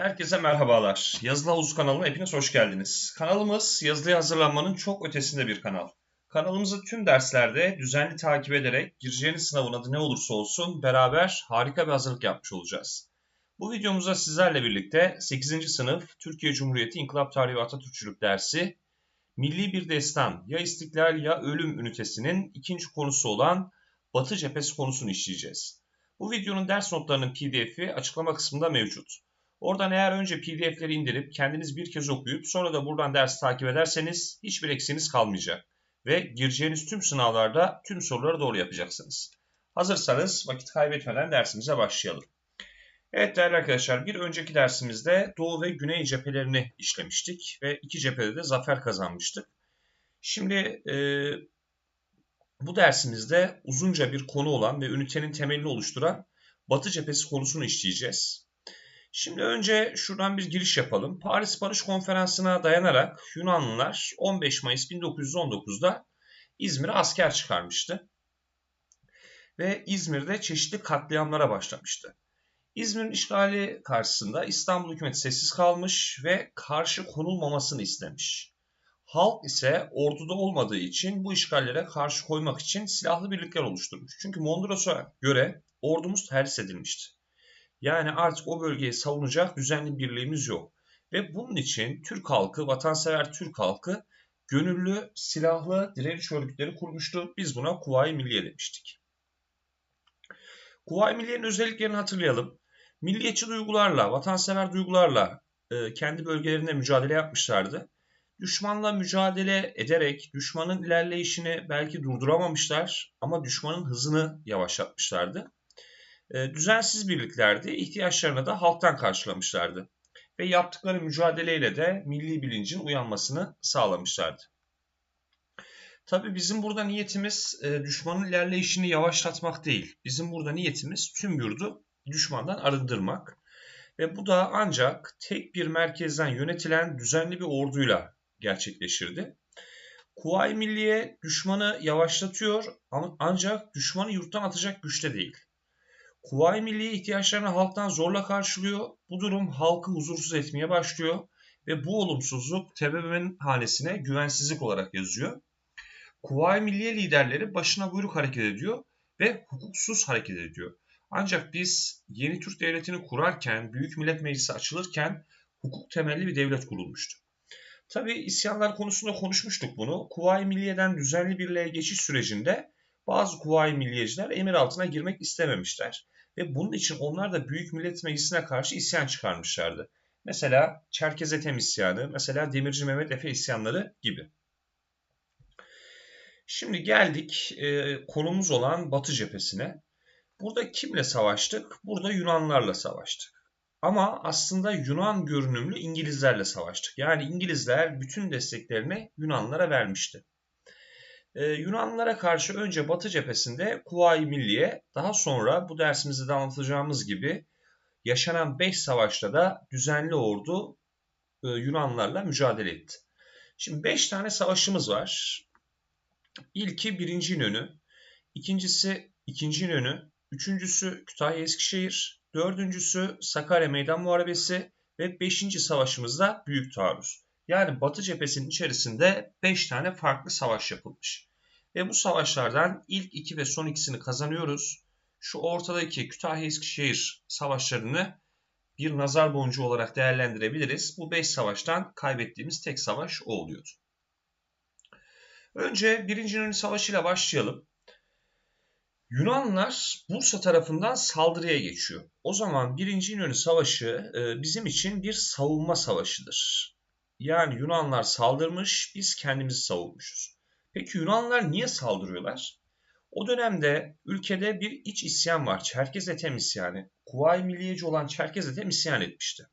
Herkese merhabalar. Yazılı Havuz kanalına hepiniz hoş geldiniz. Kanalımız yazılıya hazırlanmanın çok ötesinde bir kanal. Kanalımızı tüm derslerde düzenli takip ederek gireceğiniz sınavın adı ne olursa olsun beraber harika bir hazırlık yapmış olacağız. Bu videomuzda sizlerle birlikte 8. sınıf Türkiye Cumhuriyeti İnkılap Tarihi ve Atatürkçülük dersi Milli Bir Destan ya İstiklal ya Ölüm ünitesinin ikinci konusu olan Batı cephesi konusunu işleyeceğiz. Bu videonun ders notlarının pdf'i açıklama kısmında mevcut. Oradan eğer önce pdf'leri indirip kendiniz bir kez okuyup sonra da buradan ders takip ederseniz hiçbir eksiniz kalmayacak. Ve gireceğiniz tüm sınavlarda tüm soruları doğru yapacaksınız. Hazırsanız vakit kaybetmeden dersimize başlayalım. Evet değerli arkadaşlar bir önceki dersimizde Doğu ve Güney cephelerini işlemiştik ve iki cephede de zafer kazanmıştık. Şimdi e, bu dersimizde uzunca bir konu olan ve ünitenin temelini oluşturan Batı cephesi konusunu işleyeceğiz. Şimdi önce şuradan bir giriş yapalım. Paris Barış Konferansı'na dayanarak Yunanlılar 15 Mayıs 1919'da İzmir'e asker çıkarmıştı. Ve İzmir'de çeşitli katliamlara başlamıştı. İzmir'in işgali karşısında İstanbul hükümeti sessiz kalmış ve karşı konulmamasını istemiş. Halk ise orduda olmadığı için bu işgallere karşı koymak için silahlı birlikler oluşturmuş. Çünkü Mondros'a göre ordumuz terhis edilmişti. Yani artık o bölgeyi savunacak düzenli birliğimiz yok. Ve bunun için Türk halkı, vatansever Türk halkı gönüllü silahlı direniş örgütleri kurmuştu. Biz buna Kuvayi Milliye demiştik. Kuvayi Milliye'nin özelliklerini hatırlayalım. Milliyetçi duygularla, vatansever duygularla e, kendi bölgelerinde mücadele yapmışlardı. Düşmanla mücadele ederek düşmanın ilerleyişini belki durduramamışlar ama düşmanın hızını yavaşlatmışlardı. E, düzensiz birliklerdi, ihtiyaçlarını da halktan karşılamışlardı ve yaptıkları mücadeleyle de milli bilincin uyanmasını sağlamışlardı. Tabii bizim burada niyetimiz e, düşmanın ilerleyişini yavaşlatmak değil. Bizim burada niyetimiz tüm yurdu düşmandan arındırmak. Ve bu da ancak tek bir merkezden yönetilen düzenli bir orduyla gerçekleşirdi. Kuvayi Milliye düşmanı yavaşlatıyor ancak düşmanı yurttan atacak güçte değil. Kuvayi Milliye ihtiyaçlarını halktan zorla karşılıyor. Bu durum halkı huzursuz etmeye başlıyor ve bu olumsuzluk TBMM'nin hanesine güvensizlik olarak yazıyor. Kuvayi Milliye liderleri başına buyruk hareket ediyor ve hukuksuz hareket ediyor. Ancak biz yeni Türk Devleti'ni kurarken, Büyük Millet Meclisi açılırken hukuk temelli bir devlet kurulmuştu. Tabi isyanlar konusunda konuşmuştuk bunu. Kuvayi Milliye'den düzenli birliğe geçiş sürecinde bazı Kuvayi Milliyeciler emir altına girmek istememişler. Ve bunun için onlar da Büyük Millet Meclisi'ne karşı isyan çıkarmışlardı. Mesela Çerkez Ethem isyanı, mesela Demirci Mehmet Efe isyanları gibi. Şimdi geldik e, konumuz olan Batı cephesine. Burada kimle savaştık? Burada Yunanlarla savaştık. Ama aslında Yunan görünümlü İngilizlerle savaştık. Yani İngilizler bütün desteklerini Yunanlara vermişti. Ee, Yunanlılara karşı önce Batı cephesinde Kuvayi Milliye, daha sonra bu dersimizde de anlatacağımız gibi yaşanan 5 savaşta da düzenli ordu e, Yunanlarla mücadele etti. Şimdi 5 tane savaşımız var. İlki 1. İnönü, ikincisi 2. İnönü, üçüncüsü Kütahya Eskişehir, dördüncüsü Sakarya Meydan Muharebesi ve 5. savaşımızda Büyük Taarruz. Yani Batı cephesinin içerisinde 5 tane farklı savaş yapılmış. Ve bu savaşlardan ilk iki ve son ikisini kazanıyoruz. Şu ortadaki Kütahya-Eskişehir savaşlarını bir nazar boncuğu olarak değerlendirebiliriz. Bu 5 savaştan kaybettiğimiz tek savaş o oluyordu. Önce 1. İnönü Savaşı ile başlayalım. Yunanlılar Bursa tarafından saldırıya geçiyor. O zaman 1. İnönü Savaşı e, bizim için bir savunma savaşıdır. Yani Yunanlar saldırmış, biz kendimizi savunmuşuz. Peki Yunanlılar niye saldırıyorlar? O dönemde ülkede bir iç isyan var. Çerkez Ethem isyanı. Kuvayi Milliyeci olan Çerkez Ethem isyan etmişti.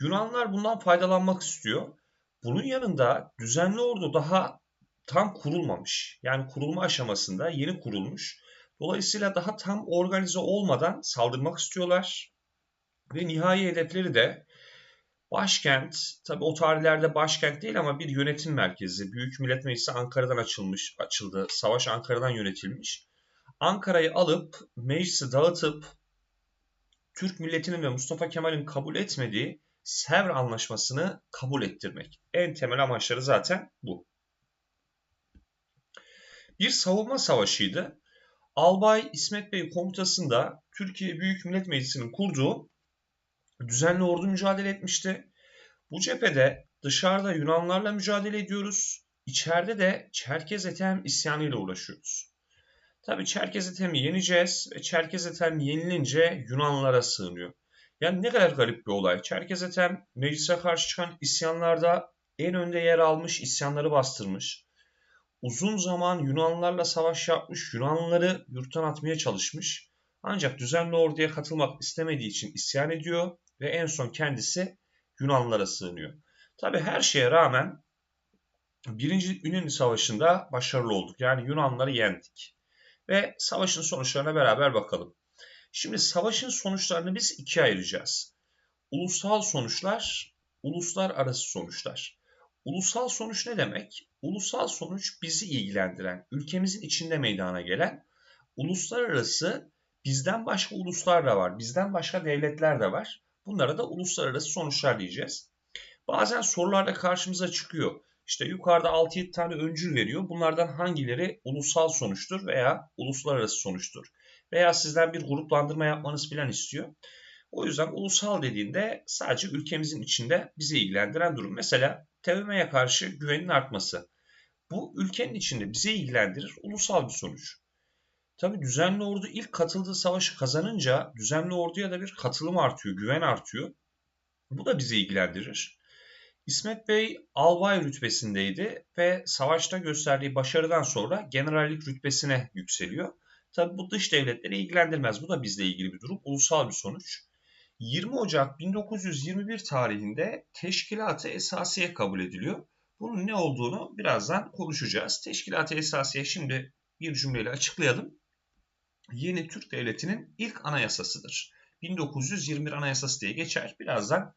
Yunanlılar bundan faydalanmak istiyor. Bunun yanında düzenli ordu daha tam kurulmamış. Yani kurulma aşamasında yeni kurulmuş. Dolayısıyla daha tam organize olmadan saldırmak istiyorlar. Ve nihai hedefleri de Başkent, tabii o tarihlerde başkent değil ama bir yönetim merkezi. Büyük Millet Meclisi Ankara'dan açılmış, açıldı. Savaş Ankara'dan yönetilmiş. Ankara'yı alıp, meclisi dağıtıp Türk milletinin ve Mustafa Kemal'in kabul etmediği Sevr Anlaşması'nı kabul ettirmek. En temel amaçları zaten bu. Bir savunma savaşıydı. Albay İsmet Bey komutasında Türkiye Büyük Millet Meclisi'nin kurduğu düzenli ordu mücadele etmişti. Bu cephede dışarıda Yunanlarla mücadele ediyoruz. İçeride de Çerkez Ethem isyanıyla uğraşıyoruz. Tabi Çerkez Ethem'i yeneceğiz ve Çerkez Ethem yenilince Yunanlara sığınıyor. Yani ne kadar garip bir olay. Çerkez Ethem meclise karşı çıkan isyanlarda en önde yer almış, isyanları bastırmış. Uzun zaman Yunanlarla savaş yapmış, Yunanlıları yurttan atmaya çalışmış. Ancak düzenli orduya katılmak istemediği için isyan ediyor ve en son kendisi Yunanlara sığınıyor. Tabi her şeye rağmen Birinci Ünlü Savaşı'nda başarılı olduk. Yani Yunanları yendik. Ve savaşın sonuçlarına beraber bakalım. Şimdi savaşın sonuçlarını biz ikiye ayıracağız. Ulusal sonuçlar, uluslararası sonuçlar. Ulusal sonuç ne demek? Ulusal sonuç bizi ilgilendiren, ülkemizin içinde meydana gelen, uluslararası bizden başka uluslar da var, bizden başka devletler de var. Bunlara da uluslararası sonuçlar diyeceğiz. Bazen sorularda karşımıza çıkıyor. İşte yukarıda 6-7 tane öncül veriyor. Bunlardan hangileri ulusal sonuçtur veya uluslararası sonuçtur? Veya sizden bir gruplandırma yapmanız falan istiyor. O yüzden ulusal dediğinde sadece ülkemizin içinde bizi ilgilendiren durum. Mesela TBMM'ye karşı güvenin artması. Bu ülkenin içinde bizi ilgilendirir ulusal bir sonuç. Tabi düzenli ordu ilk katıldığı savaşı kazanınca düzenli orduya da bir katılım artıyor, güven artıyor. Bu da bizi ilgilendirir. İsmet Bey albay rütbesindeydi ve savaşta gösterdiği başarıdan sonra generallik rütbesine yükseliyor. Tabi bu dış devletleri ilgilendirmez. Bu da bizle ilgili bir durum. Ulusal bir sonuç. 20 Ocak 1921 tarihinde Teşkilat-ı Esasiye kabul ediliyor. Bunun ne olduğunu birazdan konuşacağız. Teşkilat-ı Esasiye şimdi bir cümleyle açıklayalım. Yeni Türk Devleti'nin ilk anayasasıdır. 1921 Anayasası diye geçer. Birazdan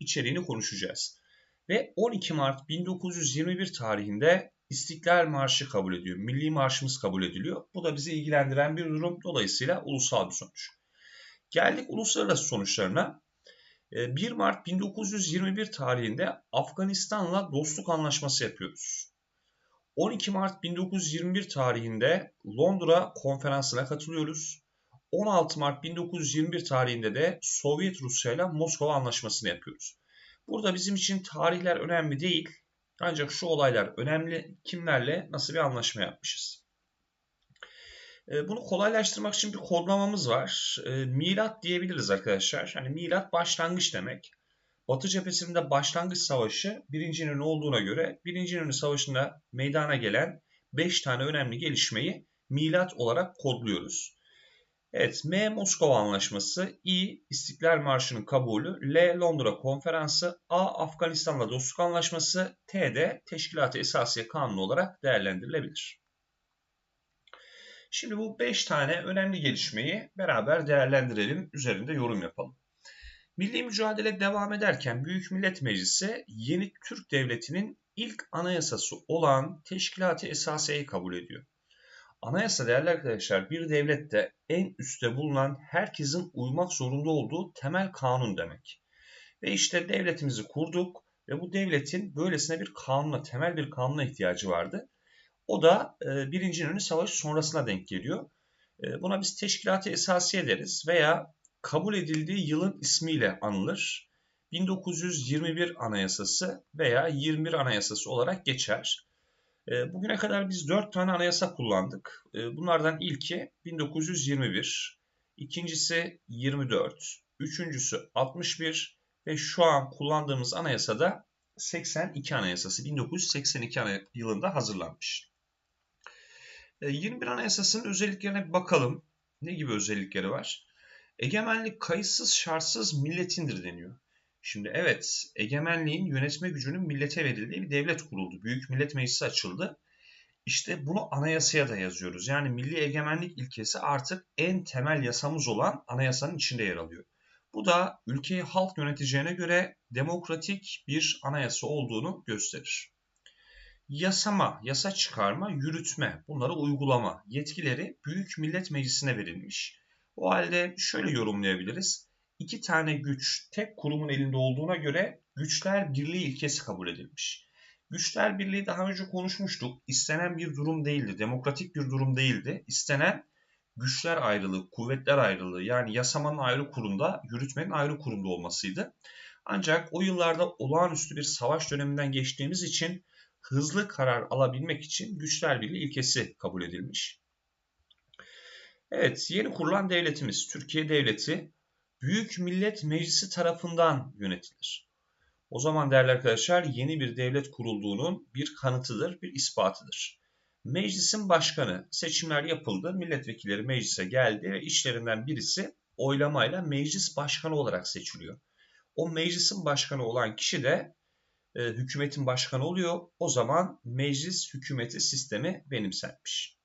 içeriğini konuşacağız. Ve 12 Mart 1921 tarihinde İstiklal Marşı kabul ediyor. Milli Marşımız kabul ediliyor. Bu da bizi ilgilendiren bir durum. Dolayısıyla ulusal bir sonuç. Geldik uluslararası sonuçlarına. 1 ee, Mart 1921 tarihinde Afganistan'la dostluk anlaşması yapıyoruz. 12 Mart 1921 tarihinde Londra konferansına katılıyoruz. 16 Mart 1921 tarihinde de Sovyet Rusya ile Moskova anlaşmasını yapıyoruz. Burada bizim için tarihler önemli değil. Ancak şu olaylar önemli. Kimlerle nasıl bir anlaşma yapmışız? Ee, bunu kolaylaştırmak için bir kodlamamız var. Ee, milat diyebiliriz arkadaşlar. Hani milat başlangıç demek. Batı cephesinde başlangıç savaşı birinci İnönü olduğuna göre birinci İnönü Savaşı'nda meydana gelen 5 tane önemli gelişmeyi milat olarak kodluyoruz. Evet, M Moskova Anlaşması, I İstiklal Marşı'nın kabulü, L Londra Konferansı, A Afganistan'la Dostluk Anlaşması, T de Teşkilat-ı Esasiye Kanunu olarak değerlendirilebilir. Şimdi bu 5 tane önemli gelişmeyi beraber değerlendirelim, üzerinde yorum yapalım. Milli mücadele devam ederken Büyük Millet Meclisi yeni Türk Devleti'nin ilk anayasası olan Teşkilat-ı Esasiye'yi kabul ediyor. Anayasa değerli arkadaşlar bir devlette en üstte bulunan herkesin uymak zorunda olduğu temel kanun demek. Ve işte devletimizi kurduk ve bu devletin böylesine bir kanuna, temel bir kanuna ihtiyacı vardı. O da e, Birinci İnönü Savaşı sonrasına denk geliyor. E, buna biz teşkilatı esasiye deriz veya kabul edildiği yılın ismiyle anılır. 1921 Anayasası veya 21 Anayasası olarak geçer. Ee, bugüne kadar biz 4 tane anayasa kullandık. Ee, bunlardan ilki 1921, ikincisi 24, üçüncüsü 61 ve şu an kullandığımız anayasada 82 anayasası 1982 yılında hazırlanmış. 21 ee, anayasasının özelliklerine bir bakalım. Ne gibi özellikleri var? Egemenlik kayıtsız şartsız milletindir deniyor. Şimdi evet egemenliğin yönetme gücünün millete verildiği bir devlet kuruldu. Büyük Millet Meclisi açıldı. İşte bunu anayasaya da yazıyoruz. Yani milli egemenlik ilkesi artık en temel yasamız olan anayasanın içinde yer alıyor. Bu da ülkeyi halk yöneteceğine göre demokratik bir anayasa olduğunu gösterir. Yasama, yasa çıkarma, yürütme, bunları uygulama yetkileri Büyük Millet Meclisi'ne verilmiş. O halde şöyle yorumlayabiliriz iki tane güç tek kurumun elinde olduğuna göre güçler birliği ilkesi kabul edilmiş. Güçler birliği daha önce konuşmuştuk. İstenen bir durum değildi, demokratik bir durum değildi. İstenen güçler ayrılığı, kuvvetler ayrılığı yani yasamanın ayrı kurumda, yürütmenin ayrı kurumda olmasıydı. Ancak o yıllarda olağanüstü bir savaş döneminden geçtiğimiz için hızlı karar alabilmek için güçler birliği ilkesi kabul edilmiş. Evet, yeni kurulan devletimiz Türkiye Devleti Büyük Millet Meclisi tarafından yönetilir. O zaman değerli arkadaşlar yeni bir devlet kurulduğunun bir kanıtıdır, bir ispatıdır. Meclisin başkanı seçimler yapıldı, milletvekilleri meclise geldi ve işlerinden birisi oylamayla meclis başkanı olarak seçiliyor. O meclisin başkanı olan kişi de e, hükümetin başkanı oluyor. O zaman meclis hükümeti sistemi benimsenmiş.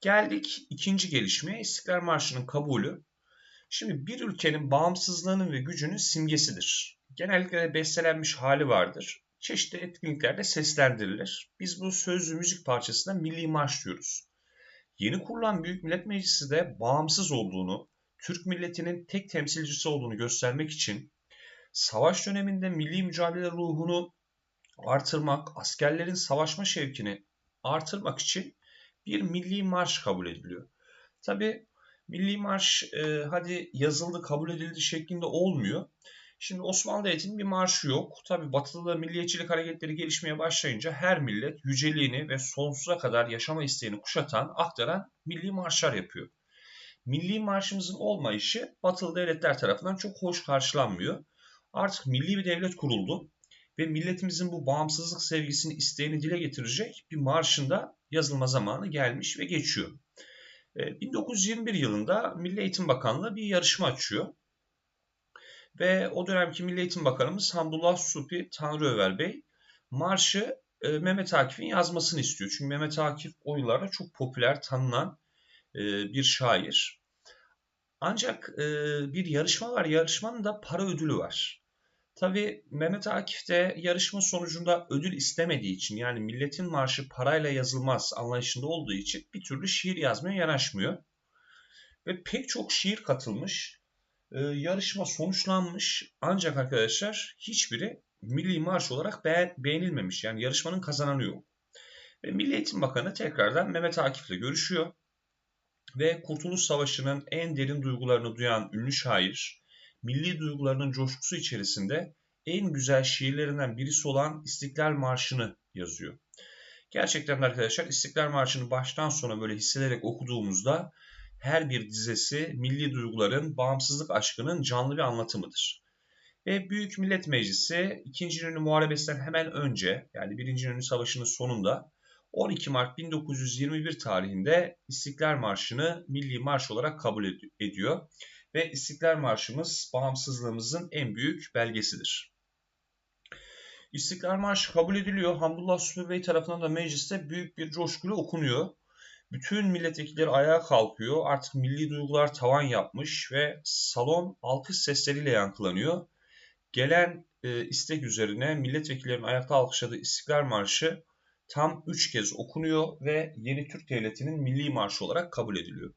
Geldik ikinci gelişmeye İstiklal Marşı'nın kabulü. Şimdi bir ülkenin bağımsızlığının ve gücünün simgesidir. Genellikle bestelenmiş hali vardır. Çeşitli etkinliklerde seslendirilir. Biz bu sözlü müzik parçasına milli marş diyoruz. Yeni kurulan Büyük Millet Meclisi de bağımsız olduğunu, Türk milletinin tek temsilcisi olduğunu göstermek için savaş döneminde milli mücadele ruhunu artırmak, askerlerin savaşma şevkini artırmak için bir milli marş kabul ediliyor. Tabi milli marş e, hadi yazıldı kabul edildi şeklinde olmuyor. Şimdi Osmanlı Devleti'nin bir marşı yok. Tabi batıda milliyetçilik hareketleri gelişmeye başlayınca her millet yüceliğini ve sonsuza kadar yaşama isteğini kuşatan, aktaran milli marşlar yapıyor. Milli marşımızın olmayışı batılı devletler tarafından çok hoş karşılanmıyor. Artık milli bir devlet kuruldu ve milletimizin bu bağımsızlık sevgisini, isteğini dile getirecek bir marşında yazılma zamanı gelmiş ve geçiyor. 1921 ee, yılında Milli Eğitim Bakanlığı bir yarışma açıyor. Ve o dönemki Milli Eğitim Bakanımız Hamdullah Supi Tanrıöver Bey marşı e, Mehmet Akif'in yazmasını istiyor. Çünkü Mehmet Akif o yıllarda çok popüler, tanınan e, bir şair. Ancak e, bir yarışma var. Yarışmanın da para ödülü var. Tabii Mehmet Akif de yarışma sonucunda ödül istemediği için yani milletin marşı parayla yazılmaz anlayışında olduğu için bir türlü şiir yazmaya yanaşmıyor. Ve pek çok şiir katılmış. Ee, yarışma sonuçlanmış ancak arkadaşlar hiçbiri milli marş olarak beğenilmemiş. Yani yarışmanın kazananı yok. Ve Milli Eğitim Bakanı tekrardan Mehmet Akif'le görüşüyor. Ve Kurtuluş Savaşı'nın en derin duygularını duyan ünlü şair milli duygularının coşkusu içerisinde en güzel şiirlerinden birisi olan İstiklal Marşı'nı yazıyor. Gerçekten de arkadaşlar İstiklal Marşı'nı baştan sona böyle hissederek okuduğumuzda her bir dizesi milli duyguların, bağımsızlık aşkının canlı bir anlatımıdır. Ve Büyük Millet Meclisi 2. İnönü Muharebesi'nden hemen önce yani 1. İnönü Savaşı'nın sonunda 12 Mart 1921 tarihinde İstiklal Marşı'nı milli marş olarak kabul ediyor ve İstiklal Marşımız bağımsızlığımızın en büyük belgesidir. İstiklal Marşı kabul ediliyor. Hamdullah Sübü Bey tarafından da mecliste büyük bir coşkuyla okunuyor. Bütün milletvekilleri ayağa kalkıyor. Artık milli duygular tavan yapmış ve salon alkış sesleriyle yankılanıyor. Gelen e, istek üzerine milletvekillerinin ayakta alkışladığı İstiklal Marşı tam 3 kez okunuyor ve yeni Türk Devleti'nin milli marşı olarak kabul ediliyor.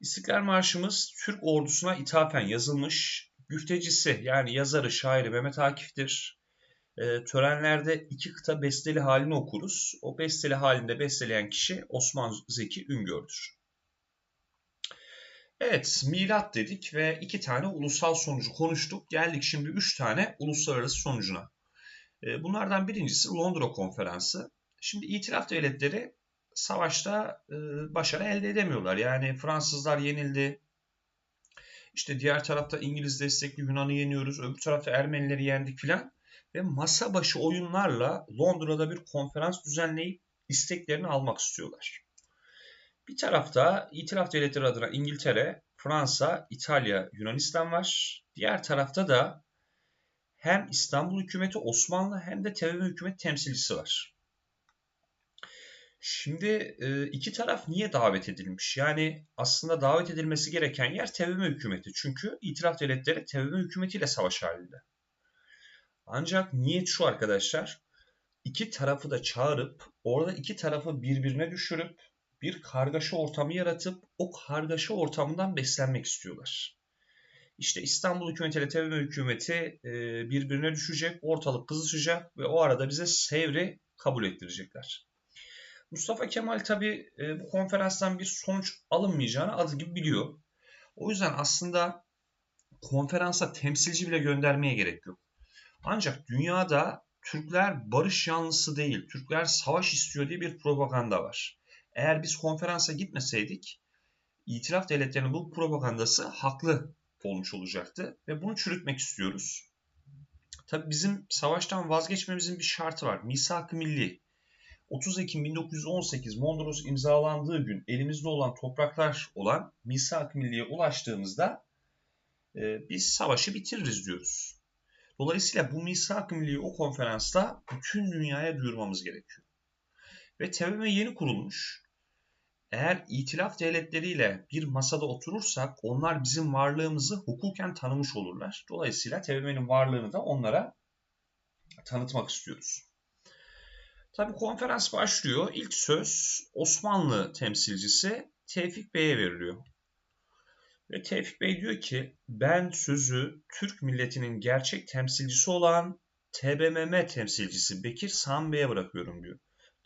İstiklal Marşımız Türk ordusuna ithafen yazılmış. Güftecisi yani yazarı, şairi Mehmet Akif'tir. E, törenlerde iki kıta besteli halini okuruz. O besteli halinde besteleyen kişi Osman Zeki Üngör'dür. Evet, milat dedik ve iki tane ulusal sonucu konuştuk. Geldik şimdi üç tane uluslararası sonucuna. E, bunlardan birincisi Londra Konferansı. Şimdi itiraf devletleri savaşta e, başarı elde edemiyorlar. Yani Fransızlar yenildi. İşte diğer tarafta İngiliz destekli Yunan'ı yeniyoruz. Öbür tarafta Ermenileri yendik filan. Ve masa başı oyunlarla Londra'da bir konferans düzenleyip isteklerini almak istiyorlar. Bir tarafta itiraf devletleri adına İngiltere, Fransa, İtalya, Yunanistan var. Diğer tarafta da hem İstanbul hükümeti Osmanlı hem de TBMM hükümet temsilcisi var. Şimdi iki taraf niye davet edilmiş? Yani aslında davet edilmesi gereken yer TBMM hükümeti. Çünkü itiraf devletleri TBMM hükümetiyle savaş halinde. Ancak niyet şu arkadaşlar. İki tarafı da çağırıp orada iki tarafı birbirine düşürüp bir kargaşa ortamı yaratıp o kargaşa ortamından beslenmek istiyorlar. İşte İstanbul hükümeti ile TBMM hükümeti birbirine düşecek, ortalık kızışacak ve o arada bize Sevr'i kabul ettirecekler. Mustafa Kemal tabi e, bu konferanstan bir sonuç alınmayacağını adı gibi biliyor. O yüzden aslında konferansa temsilci bile göndermeye gerek yok. Ancak dünyada Türkler barış yanlısı değil, Türkler savaş istiyor diye bir propaganda var. Eğer biz konferansa gitmeseydik, itiraf devletlerinin bu propagandası haklı olmuş olacaktı ve bunu çürütmek istiyoruz. Tabi bizim savaştan vazgeçmemizin bir şartı var. Misak-ı Milli. 30 Ekim 1918 Mondros imzalandığı gün elimizde olan topraklar olan Misak-ı Milli'ye ulaştığımızda e, biz savaşı bitiririz diyoruz. Dolayısıyla bu Misak-ı Milli'yi o konferansta bütün dünyaya duyurmamız gerekiyor. Ve TBMM yeni kurulmuş. Eğer itilaf devletleriyle bir masada oturursak onlar bizim varlığımızı hukuken tanımış olurlar. Dolayısıyla TBMM'nin varlığını da onlara tanıtmak istiyoruz. Tabi konferans başlıyor. İlk söz Osmanlı temsilcisi Tevfik Bey'e veriliyor. Ve Tevfik Bey diyor ki ben sözü Türk milletinin gerçek temsilcisi olan TBMM temsilcisi Bekir Sami Bey'e bırakıyorum diyor.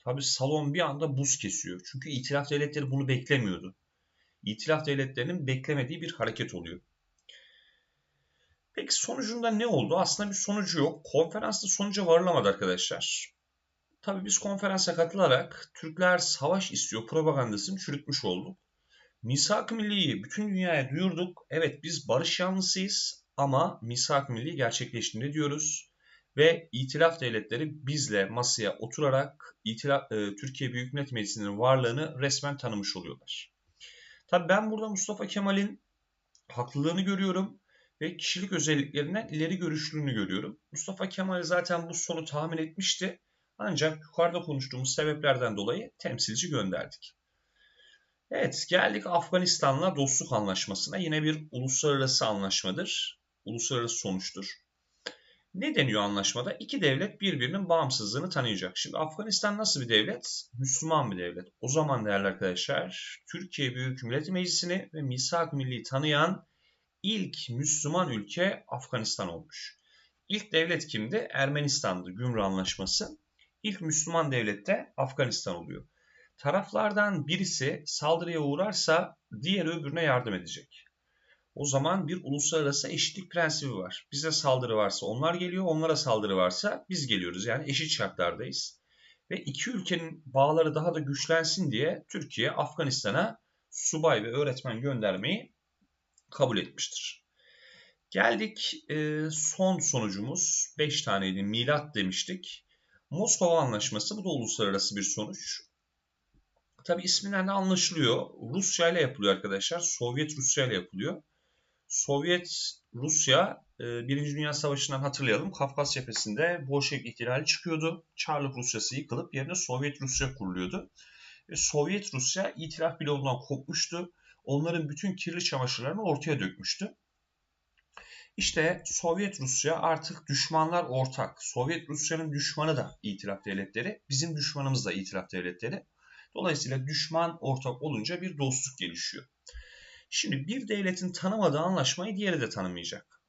Tabi salon bir anda buz kesiyor. Çünkü itilaf devletleri bunu beklemiyordu. İtilaf devletlerinin beklemediği bir hareket oluyor. Peki sonucunda ne oldu? Aslında bir sonucu yok. Konferansta sonuca varılamadı arkadaşlar. Tabi biz konferansa katılarak Türkler savaş istiyor propagandasını çürütmüş olduk. Misak-ı Milli'yi bütün dünyaya duyurduk. Evet biz barış yanlısıyız ama Misak-ı Milli gerçekleştiğini diyoruz. Ve itilaf devletleri bizle masaya oturarak itilaf, e, Türkiye Büyük Millet Meclisi'nin varlığını resmen tanımış oluyorlar. Tabii ben burada Mustafa Kemal'in haklılığını görüyorum ve kişilik özelliklerinden ileri görüşlülüğünü görüyorum. Mustafa Kemal zaten bu sonu tahmin etmişti. Ancak yukarıda konuştuğumuz sebeplerden dolayı temsilci gönderdik. Evet geldik Afganistan'la dostluk anlaşmasına. Yine bir uluslararası anlaşmadır. Uluslararası sonuçtur. Ne deniyor anlaşmada? İki devlet birbirinin bağımsızlığını tanıyacak. Şimdi Afganistan nasıl bir devlet? Müslüman bir devlet. O zaman değerli arkadaşlar Türkiye Büyük Millet Meclisi'ni ve Misak Milli'yi tanıyan ilk Müslüman ülke Afganistan olmuş. İlk devlet kimdi? Ermenistan'dı. Gümrü Anlaşması. İlk Müslüman devlet de Afganistan oluyor. Taraflardan birisi saldırıya uğrarsa diğer öbürüne yardım edecek. O zaman bir uluslararası eşitlik prensibi var. Bize saldırı varsa onlar geliyor, onlara saldırı varsa biz geliyoruz. Yani eşit şartlardayız. Ve iki ülkenin bağları daha da güçlensin diye Türkiye Afganistan'a subay ve öğretmen göndermeyi kabul etmiştir. Geldik son sonucumuz 5 taneydi milat demiştik. Moskova Anlaşması bu da uluslararası bir sonuç. Tabi isminden de anlaşılıyor. Rusya ile yapılıyor arkadaşlar. Sovyet Rusya ile yapılıyor. Sovyet Rusya e, Birinci Dünya Savaşı'ndan hatırlayalım. Kafkas cephesinde Bolşevik ihtilali çıkıyordu. Çarlık Rusyası yıkılıp yerine Sovyet Rusya kuruluyordu. Ve Sovyet Rusya itiraf bloğundan kopmuştu. Onların bütün kirli çamaşırlarını ortaya dökmüştü. İşte Sovyet Rusya artık düşmanlar ortak. Sovyet Rusya'nın düşmanı da itiraf devletleri, bizim düşmanımız da itiraf devletleri. Dolayısıyla düşman ortak olunca bir dostluk gelişiyor. Şimdi bir devletin tanımadığı anlaşmayı diğeri de tanımayacak.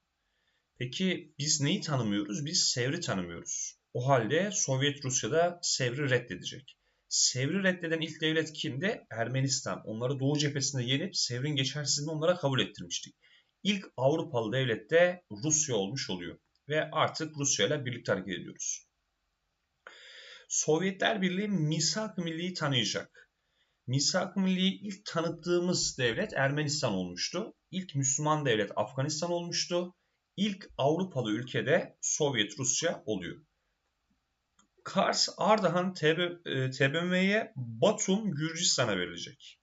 Peki biz neyi tanımıyoruz? Biz Sevr'i tanımıyoruz. O halde Sovyet Rusya'da Sevr'i reddedecek. Sevr'i reddeden ilk devlet kimdi? Ermenistan. Onları Doğu cephesinde yenip Sevr'in geçersizliğini onlara kabul ettirmiştik. İlk Avrupalı devlet de Rusya olmuş oluyor. Ve artık Rusya ile birlikte hareket ediyoruz. Sovyetler Birliği Misak Milli'yi tanıyacak. Misak Milli'yi ilk tanıttığımız devlet Ermenistan olmuştu. İlk Müslüman devlet Afganistan olmuştu. İlk Avrupalı ülkede Sovyet Rusya oluyor. Kars, Ardahan, TBMM'ye e, Batum, Gürcistan'a verilecek.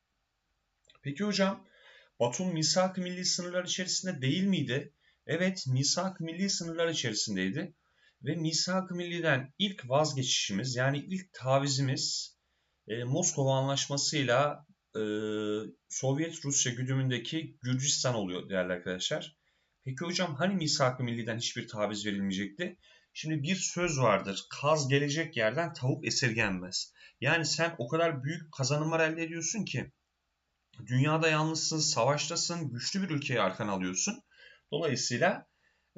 Peki hocam Batum misak milli sınırlar içerisinde değil miydi? Evet misak milli sınırlar içerisindeydi. Ve misak milliden ilk vazgeçişimiz yani ilk tavizimiz e, Moskova Anlaşması'yla e, Sovyet Rusya güdümündeki Gürcistan oluyor değerli arkadaşlar. Peki hocam hani misak-ı milliden hiçbir taviz verilmeyecekti? Şimdi bir söz vardır. Kaz gelecek yerden tavuk esirgenmez. Yani sen o kadar büyük kazanımlar elde ediyorsun ki dünyada yalnızsın, savaştasın, güçlü bir ülkeyi arkana alıyorsun. Dolayısıyla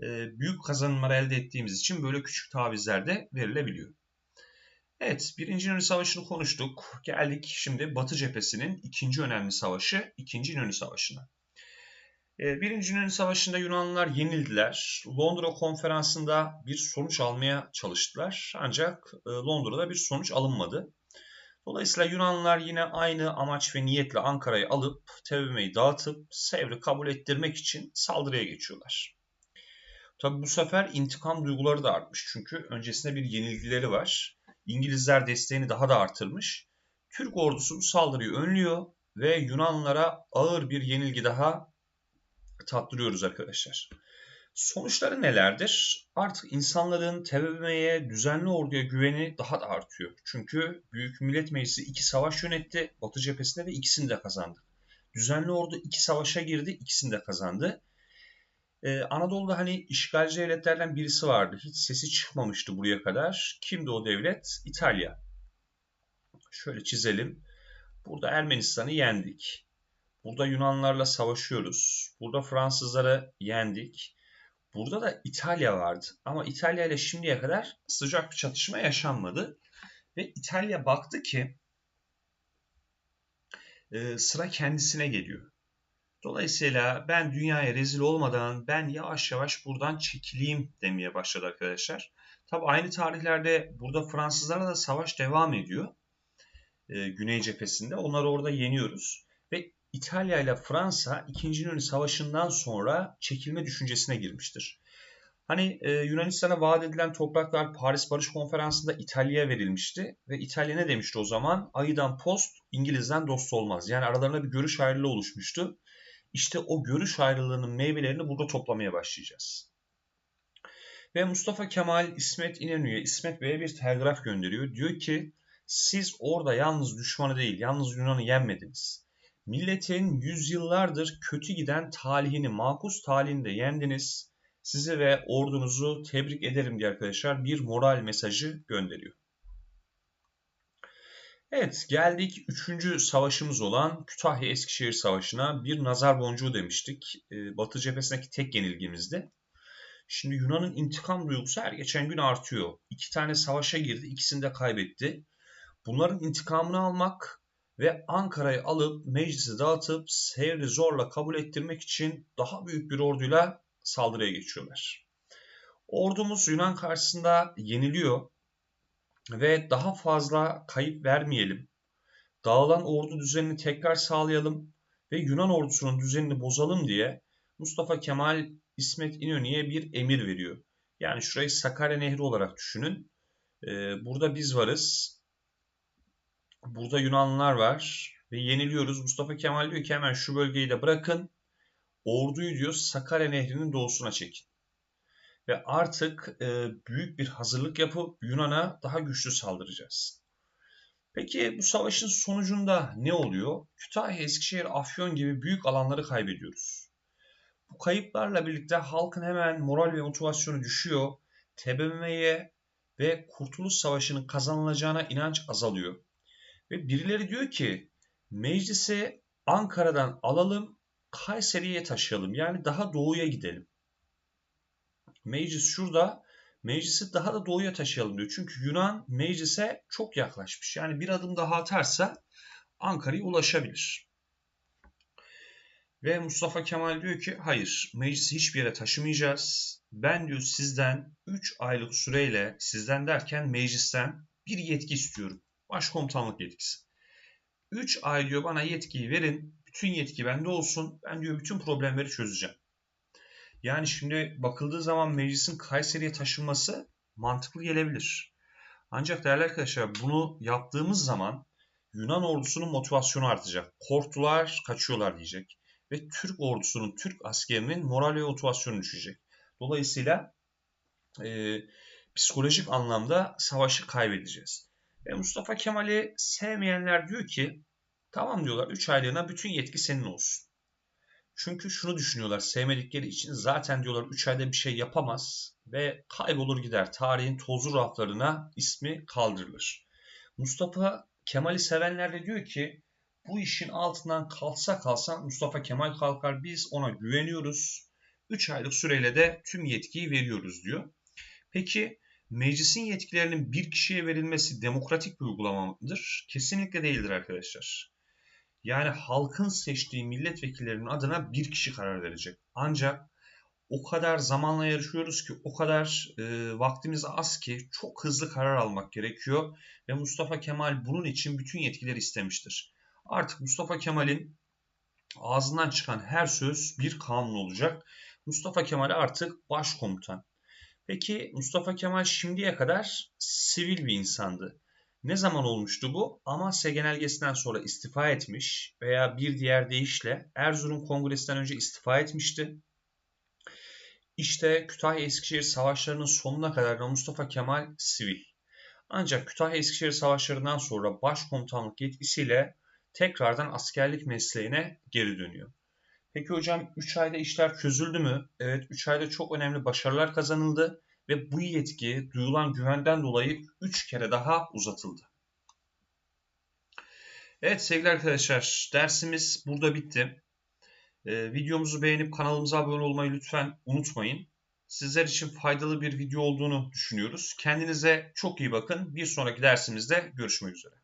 e, büyük kazanımlar elde ettiğimiz için böyle küçük tavizler de verilebiliyor. Evet, Birinci İnönü Savaşı'nı konuştuk. Geldik şimdi Batı cephesinin ikinci önemli savaşı, İkinci İnönü Savaşı'na. Ee, Birinci İnönü Savaşı'nda Yunanlılar yenildiler. Londra konferansında bir sonuç almaya çalıştılar. Ancak e, Londra'da bir sonuç alınmadı. Dolayısıyla Yunanlılar yine aynı amaç ve niyetle Ankara'yı alıp Tevme'yi dağıtıp Sevr'i kabul ettirmek için saldırıya geçiyorlar. Tabi bu sefer intikam duyguları da artmış. Çünkü öncesinde bir yenilgileri var. İngilizler desteğini daha da artırmış. Türk ordusu bu saldırıyı önlüyor ve Yunanlara ağır bir yenilgi daha tattırıyoruz arkadaşlar. Sonuçları nelerdir? Artık insanların TBMM'ye, düzenli orduya güveni daha da artıyor. Çünkü Büyük Millet Meclisi iki savaş yönetti Batı cephesinde ve ikisini de kazandı. Düzenli ordu iki savaşa girdi, ikisini de kazandı. Ee, Anadolu'da hani işgalci devletlerden birisi vardı. Hiç sesi çıkmamıştı buraya kadar. Kimdi o devlet? İtalya. Şöyle çizelim. Burada Ermenistan'ı yendik. Burada Yunanlarla savaşıyoruz. Burada Fransızları yendik. Burada da İtalya vardı. Ama İtalya ile şimdiye kadar sıcak bir çatışma yaşanmadı. Ve İtalya baktı ki e, sıra kendisine geliyor. Dolayısıyla ben dünyaya rezil olmadan ben yavaş yavaş buradan çekileyim demeye başladı arkadaşlar. Tabi aynı tarihlerde burada Fransızlarla da savaş devam ediyor. E, Güney cephesinde. Onları orada yeniyoruz. İtalya ile Fransa 2. İnönü Savaşı'ndan sonra çekilme düşüncesine girmiştir. Hani e, Yunanistan'a vaat edilen topraklar Paris Barış Konferansı'nda İtalya'ya verilmişti ve İtalya ne demişti o zaman? Ayıdan post, İngiliz'den dost olmaz. Yani aralarında bir görüş ayrılığı oluşmuştu. İşte o görüş ayrılığının meyvelerini burada toplamaya başlayacağız. Ve Mustafa Kemal İsmet İnönü'ye, İsmet Bey'e bir telgraf gönderiyor. Diyor ki siz orada yalnız düşmanı değil, yalnız Yunan'ı yenmediniz. Milletin yüzyıllardır kötü giden talihini, makus talihini de yendiniz. Sizi ve ordunuzu tebrik ederim diye arkadaşlar bir moral mesajı gönderiyor. Evet geldik 3. savaşımız olan Kütahya Eskişehir Savaşı'na bir nazar boncuğu demiştik. Ee, Batı cephesindeki tek yenilgimizdi. Şimdi Yunan'ın intikam duygusu her geçen gün artıyor. İki tane savaşa girdi, ikisini de kaybetti. Bunların intikamını almak ve Ankara'yı alıp meclisi dağıtıp Sevr'i zorla kabul ettirmek için daha büyük bir orduyla saldırıya geçiyorlar. Ordumuz Yunan karşısında yeniliyor ve daha fazla kayıp vermeyelim. Dağılan ordu düzenini tekrar sağlayalım ve Yunan ordusunun düzenini bozalım diye Mustafa Kemal İsmet İnönü'ye bir emir veriyor. Yani şurayı Sakarya Nehri olarak düşünün. Ee, burada biz varız. Burada Yunanlılar var ve yeniliyoruz. Mustafa Kemal diyor ki hemen şu bölgeyi de bırakın. Orduyu diyor Sakarya Nehri'nin doğusuna çekin. Ve artık e, büyük bir hazırlık yapıp Yunan'a daha güçlü saldıracağız. Peki bu savaşın sonucunda ne oluyor? Kütahya, Eskişehir, Afyon gibi büyük alanları kaybediyoruz. Bu kayıplarla birlikte halkın hemen moral ve motivasyonu düşüyor. TBMM'ye ve Kurtuluş Savaşı'nın kazanılacağına inanç azalıyor. Ve birileri diyor ki meclisi Ankara'dan alalım Kayseri'ye taşıyalım. Yani daha doğuya gidelim. Meclis şurada. Meclisi daha da doğuya taşıyalım diyor. Çünkü Yunan meclise çok yaklaşmış. Yani bir adım daha atarsa Ankara'ya ulaşabilir. Ve Mustafa Kemal diyor ki hayır meclisi hiçbir yere taşımayacağız. Ben diyor sizden 3 aylık süreyle sizden derken meclisten bir yetki istiyorum. Başkomutanlık yetkisi. 3 ay diyor bana yetkiyi verin. Bütün yetki bende olsun. Ben diyor bütün problemleri çözeceğim. Yani şimdi bakıldığı zaman meclisin Kayseri'ye taşınması mantıklı gelebilir. Ancak değerli arkadaşlar bunu yaptığımız zaman Yunan ordusunun motivasyonu artacak. Korktular, kaçıyorlar diyecek. Ve Türk ordusunun, Türk askerinin moral ve motivasyonu düşecek. Dolayısıyla e, psikolojik anlamda savaşı kaybedeceğiz. Ve Mustafa Kemal'i sevmeyenler diyor ki tamam diyorlar 3 aylığına bütün yetki senin olsun. Çünkü şunu düşünüyorlar sevmedikleri için zaten diyorlar 3 ayda bir şey yapamaz ve kaybolur gider. Tarihin tozlu raflarına ismi kaldırılır. Mustafa Kemal'i sevenler de diyor ki bu işin altından kalsa kalsa Mustafa Kemal kalkar biz ona güveniyoruz. 3 aylık süreyle de tüm yetkiyi veriyoruz diyor. Peki meclisin yetkilerinin bir kişiye verilmesi demokratik bir uygulama mıdır? Kesinlikle değildir arkadaşlar. Yani halkın seçtiği milletvekillerinin adına bir kişi karar verecek. Ancak o kadar zamanla yarışıyoruz ki o kadar e, vaktimiz az ki çok hızlı karar almak gerekiyor ve Mustafa Kemal bunun için bütün yetkileri istemiştir. Artık Mustafa Kemal'in ağzından çıkan her söz bir kanun olacak. Mustafa Kemal artık başkomutan. Peki Mustafa Kemal şimdiye kadar sivil bir insandı. Ne zaman olmuştu bu? Amasya Genelgesi'nden sonra istifa etmiş veya bir diğer deyişle Erzurum Kongresi'nden önce istifa etmişti. İşte Kütahya-Eskişehir savaşlarının sonuna kadar da Mustafa Kemal sivil. Ancak Kütahya-Eskişehir savaşlarından sonra başkomutanlık yetkisiyle tekrardan askerlik mesleğine geri dönüyor. Peki hocam 3 ayda işler çözüldü mü? Evet 3 ayda çok önemli başarılar kazanıldı ve bu yetki duyulan güvenden dolayı 3 kere daha uzatıldı. Evet sevgili arkadaşlar dersimiz burada bitti. Ee, videomuzu beğenip kanalımıza abone olmayı lütfen unutmayın. Sizler için faydalı bir video olduğunu düşünüyoruz. Kendinize çok iyi bakın. Bir sonraki dersimizde görüşmek üzere.